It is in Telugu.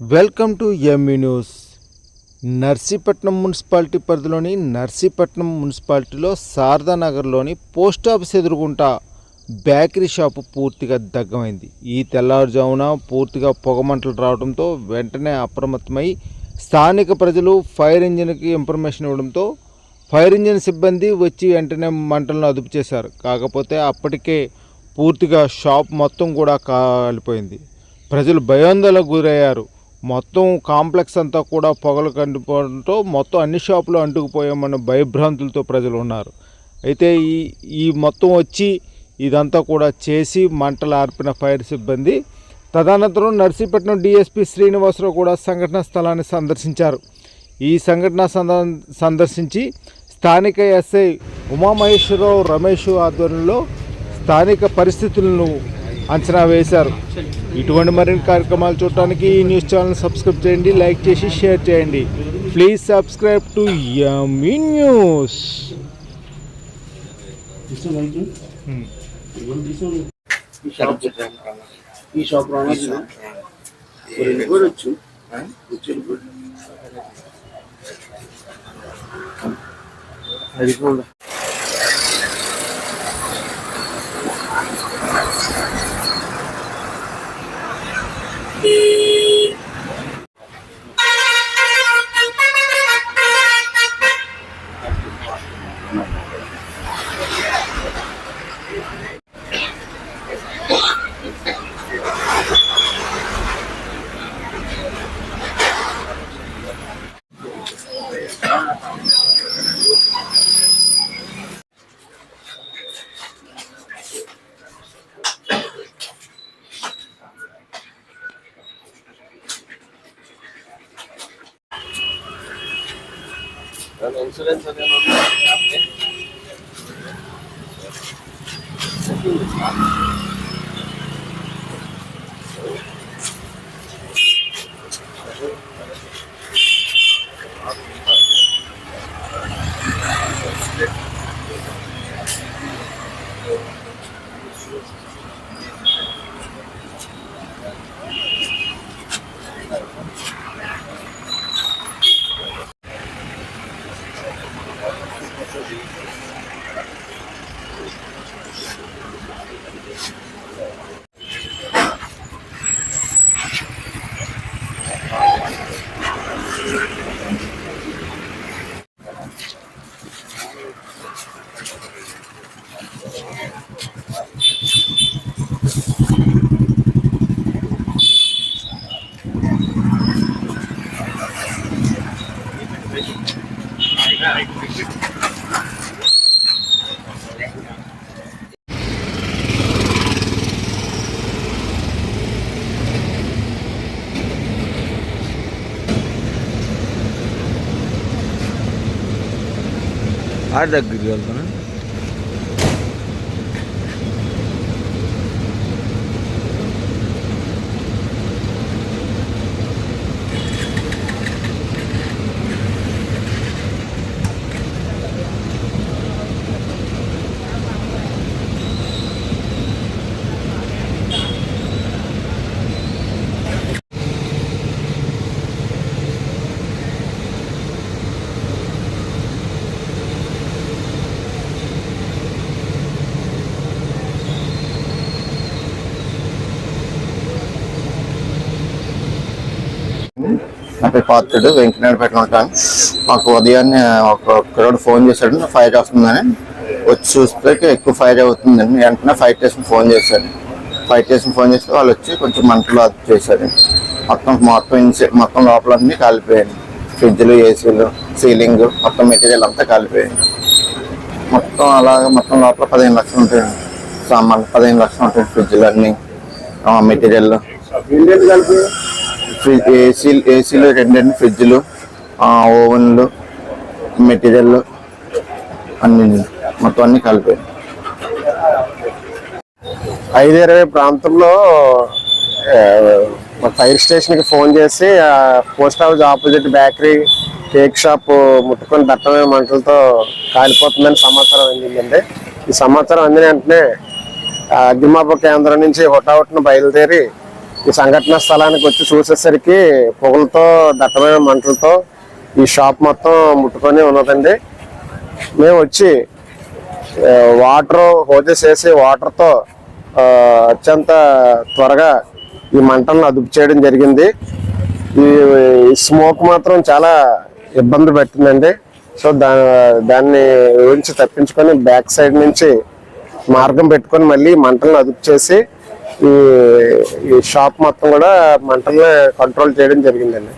Welcome to ME news Narsipatnam municipality పరిధిలోని నర్సీపట్నం మున్సిపాలిటీలో శారదానగర్లోని పోస్ట్ ఆఫీస్ ఎదురుగుంట బేకరీ షాపు పూర్తిగా దగ్గమైంది ఈ తెల్లవారుజామున పూర్తిగా పొగమంటలు రావడంతో వెంటనే అప్రమత్తమై స్థానిక ప్రజలు ఫైర్ ఇంజిన్కి ఇన్ఫర్మేషన్ ఇవ్వడంతో ఫైర్ ఇంజిన్ సిబ్బంది వచ్చి వెంటనే మంటలను అదుపు చేశారు. కాకపోతే అప్పటికే పూర్తిగా షాప్ మొత్తం కూడా కాలిపోయింది. ప్రజలు భయాందోళనకు గురయ్యారు. మొత్తం కాంప్లెక్స్ అంతా కూడా పొగలు కండిపోవడంతో మొత్తం అన్ని షాపులు అంటుకుపోయామన్న భయభ్రాంతులతో ప్రజలు ఉన్నారు. అయితే ఈ ఈ మొత్తం వచ్చి ఇదంతా కూడా చేసి మంటలు ఆర్పిన ఫైర్ సిబ్బంది తదనంతరం నర్సీపట్నం డిఎస్పి శ్రీనివాసరావు కూడా సంఘటనా స్థలాన్ని సందర్శించారు. ఈ సంఘటన సంద- సందర్శించి స్థానిక ఎస్ఐ ఉమామహేశ్వరరావు రమేష్ ఆధ్వర్యంలో స్థానిక పరిస్థితులను అంచనా వేశారు. ఇటువంటి మరిన్ని కార్యక్రమాలు చూడటానికి ఈ న్యూస్ ఛానల్ సబ్స్క్రైబ్ చేయండి లైక్ చేసి షేర్ చేయండి. Please subscribe to ME news. ఈ షాప్ ఈ షాప్ రావచ్చు కూడా. వచ్చు కూర్చొని కూడా అది కూడా すぐに、この辺りからのお話を聞いてみると、ありがとうございました。Arda gülüyor bana. నా పేరు పాత్రుడు వెంకటనాయుడుపేట ఉంటాను మాకు ఉదయాన్నే ఒక కుర్రాడు ఫోన్ చేశాడు ఫైర్ వస్తుందని వచ్చి చూస్తే ఎక్కువ ఫైర్ అవుతుందని వెంటనే ఫైర్ స్టేషన్ ఫోన్ చేశాను ఫైర్ స్టేషన్ ఫోన్ చేస్తే వాళ్ళు వచ్చి కొంచెం మంటలు అది చేశారు. మొత్తం మొత్తం ఇన్సే- మొత్తం లోపల కాలిపోయాయి. ఫ్రిడ్జ్లు ఏసీలు సీలింగ్ మొత్తం మెటీరియల్ అంతా కాలిపోయాయి. మొత్తం అలాగ మొత్తం లోపల పదిహేను లక్షలు ఉంటాయి. సామాన్లు పదిహేను లక్షలు ఉంటాయి ఫ్రిడ్జ్లు అన్నీ మెటీరియల్ కలిపి ఫ్రిడ్జ్ ఏసీలు ఏసీలు రెండండి ఫ్రిడ్జ్లు ఓవెన్లు మెటీరియల్ అన్ని మొత్తం అన్ని కలిపి ఐదు ఇరవై ప్రాంతంలో మా ఫైర్ స్టేషన్కి ఫోన్ చేసి post office opposite bakery cake shop ముట్టుకొని దట్టమైన మంటలతో కాలిపోతుందని సమాచారం అందిందండి. ఈ సమాచారం అందిన వెంటనే ఆ, అగ్నిమాపక కేంద్రం నుంచి హుటాహుటిన బయలుదేరి ఈ సంఘటన స్థలానికి వచ్చి చూసేసరికి పొగలతో దట్టమైన మంటలతో ఈ షాప్ మొత్తం ముట్టుకొని ఉన్నదండి. మేము వచ్చి వాటర్ హోజెస్ వేసి వాటర్తో అత్యంత త్వరగా ఈ మంటలను అదుపు చేయడం జరిగింది. ఈ స్మోక్ మాత్రం చాలా ఇబ్బంది పెట్టిందండి. సో దా దాన్ని గురించి తప్పించుకొని బ్యాక్ సైడ్ నుంచి మార్గం పెట్టుకొని మళ్ళీ మంటలను అదుపు చేసి ఈ షాప్ మొత్తం కూడా మంటల్ని కంట్రోల్ చేయడం జరిగిందండి.